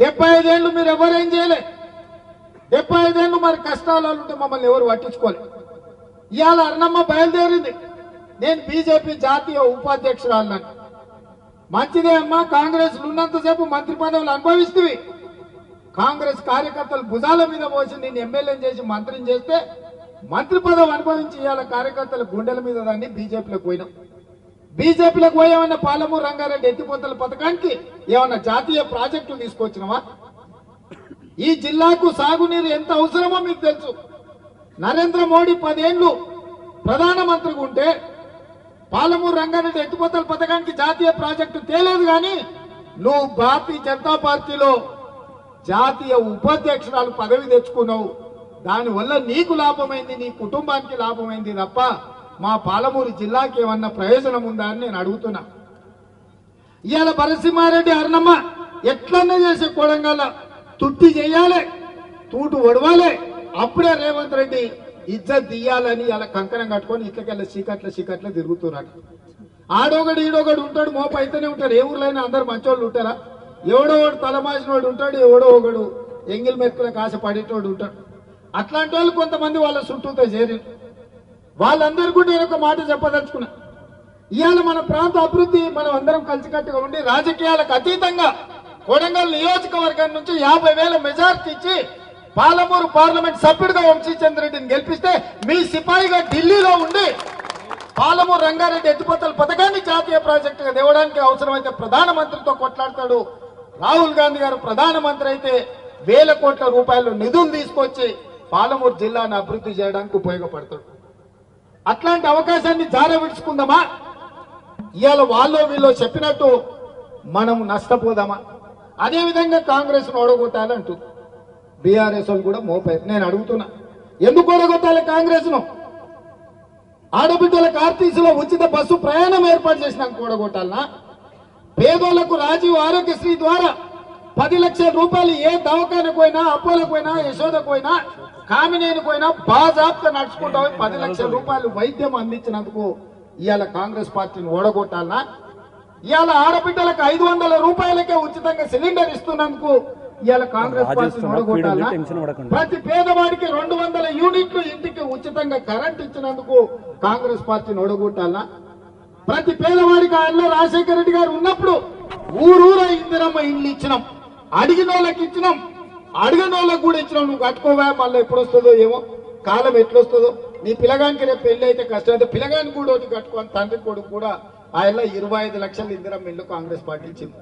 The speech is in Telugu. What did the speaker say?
డెబ్బై ఐదేళ్ళు మీరు ఎవరేం చేయలే. డెబ్బై ఐదేళ్ళు మరి కష్టాలు ఉంటే మమ్మల్ని ఎవరు పట్టించుకోలే. ఇవాళ అన్నమ్మ బయలుదేరింది. నేను బీజేపీ జాతీయ ఉపాధ్యక్షురాలను. మంచిదే అమ్మా కాంగ్రెస్ ఉన్నంతసేపు మంత్రి పదవులు అనుభవిస్తుంది కాంగ్రెస్ కార్యకర్తలు భుజాల మీద పోసి నేను ఎమ్మెల్యేని చేసి మంత్రిని చేస్తే మంత్రి పదవి అనుభవించి ఇవాళ కార్యకర్తల గుండెల మీద దాన్ని బీజేపీలోకి పోయినాం. బీజేపీలకు పోయామన్న పాలమూరు రంగారెడ్డి ఎత్తిపోతల పథకానికి ఏమన్నా జాతీయ ప్రాజెక్టులు తీసుకొచ్చినవా? ఈ జిల్లాకు సాగునీరు ఎంత అవసరమో మీకు తెలుసు. నరేంద్ర మోడీ పదేళ్ళు ప్రధానమంత్రిగా ఉంటే పాలమూరు రంగారెడ్డి ఎత్తిపోతల పథకానికి జాతీయ ప్రాజెక్టు తేలేదు కానీ నువ్వు భారతీయ జనతా పార్టీలో జాతీయ ఉపాధ్యక్షురాలు పదవి తెచ్చుకున్నావు. దానివల్ల నీకు లాభమైంది నీ కుటుంబానికి లాభమైంది తప్ప మా పాలమూరు జిల్లాకి ఏమన్నా ప్రయోజనం ఉందా అని నేను అడుగుతున్నా. ఇవాళ నరసింహారెడ్డి అర్ణమ్మ ఎట్లన్నా చేసే కోడంగల్ తుట్టి చేయాలి తూటు ఒడవాలి అప్పుడే రేవంత్ రెడ్డి ఇజ్జత్ తీయాలని ఇలా కంకణం కట్టుకొని ఇట్లకెళ్ళ చీకట్ల చీకట్ల తిరుగుతున్నాడు ఆడోగడు ఈడోగడు ఉంటాడు మోప అయితేనే ఉంటాడు. ఏ ఊర్లో అయినా అందరు మంచోళ్ళు ఉంటారా? ఎవడో ఒకడు తలమాసినోడు ఉంటాడు ఎవడో ఒకడు ఎంగిల్ మెక్కులకు ఆశ పడేటోడు ఉంటాడు. అట్లాంటి వాళ్ళు కొంతమంది వాళ్ళ చుట్టూతో చేరి వాళ్ళందరూ కూడా నేను ఒక మాట చెప్పదలుచుకున్నా. ఇవాళ మన ప్రాంత అభివృద్ధి మనం అందరం కలిసికట్టుగా ఉండి రాజకీయాలకు అతీతంగా కొడంగల్ నియోజకవర్గం నుంచి యాభై వేల మెజార్టీ ఇచ్చి పాలమూరు పార్లమెంట్ సభ్యుడిగా వంశీచంద్ర రెడ్డిని గెలిపిస్తే మీ సిపాయిగా ఢిల్లీలో ఉండి పాలమూరు రంగారెడ్డి ఎత్తిపోతల పథకాన్ని జాతీయ ప్రాజెక్టుగా తేవడానికి అవసరమైతే ప్రధానమంత్రితో కొట్లాడతాడు. రాహుల్ గాంధీ గారు ప్రధానమంత్రి అయితే వేల కోట్ల రూపాయలు నిధులు తీసుకొచ్చి పాలమూరు జిల్లాను అభివృద్ధి చేయడానికి ఉపయోగపడతాడు. అట్లాంటి అవకాశాన్ని జార విడుచుకుందామా? ఇవాళ వాళ్ళు వీళ్ళు చెప్పినట్టు మనం నష్టపోదామా? అదేవిధంగా కాంగ్రెస్ను కాంగ్రెస్ ఓడగొట్టాలంటూ బీఆర్ఎస్ వాళ్ళు కూడా మోపే నేను అడుగుతున్నా. ఎందుకు ఓడగొట్టాలి కాంగ్రెస్ను? ఆడబిడ్డలకు ఆర్టీసీలో ఉచిత బస్సు ప్రయాణం ఏర్పాటు చేసినాక ఓడగొట్టాలనా? పేదోళ్ళకు రాజీవ్ ఆరోగ్యశ్రీ ద్వారా పది లక్షల రూపాయలు ఏ దవాఖానకు పోయినా అపోలకు పోయినా యశోదకు పోయినా కామినేనికి పోయినా బాజాబ్తా నడుచుకుంటా పది లక్షల రూపాయలు వైద్యం అందించినందుకు ఇవాళ కాంగ్రెస్ పార్టీని ఓడగొట్టాలనా? ఇవాళ ఆడబిడ్డలకు ఐదు వందల రూపాయలకే ఉచితంగా సిలిండర్ ఇస్తున్నందుకు ఇవాళ కాంగ్రెస్ పార్టీని ఓడగొట్టాలనా. ప్రతి పేదవాడికి రెండు వందల యూనిట్లు ఇంటికి ఉచితంగా కరెంట్ ఇచ్చినందుకు కాంగ్రెస్ పార్టీని ఓడగొట్టాలనా? ప్రతి పేదవాడికి ఆయన రాజశేఖర రెడ్డి గారు ఉన్నప్పుడు ఊరూర ఇందిరమ్మ ఇల్లు ఇచ్చినాం. అడిగిన వాళ్ళకి ఇచ్చినాం. అడిగిన వాళ్ళకి కూడా ఇచ్చినాం. నువ్వు కట్టుకోవా? మళ్ళీ ఎప్పుడు వస్తుందో ఏమో? కాలం ఎట్లొస్తుందో? నీ పిల్లగానికి రేపు పెళ్ళి అయితే కష్టం. అయితే పిల్లగానికి కూడా ఒకటి కట్టుకోని తండ్రి కొడుకు కూడా ఆయన ఇరవై ఐదు లక్షల ఇందిరమ్మ ఇల్లు కాంగ్రెస్ పార్టీ ఇచ్చింది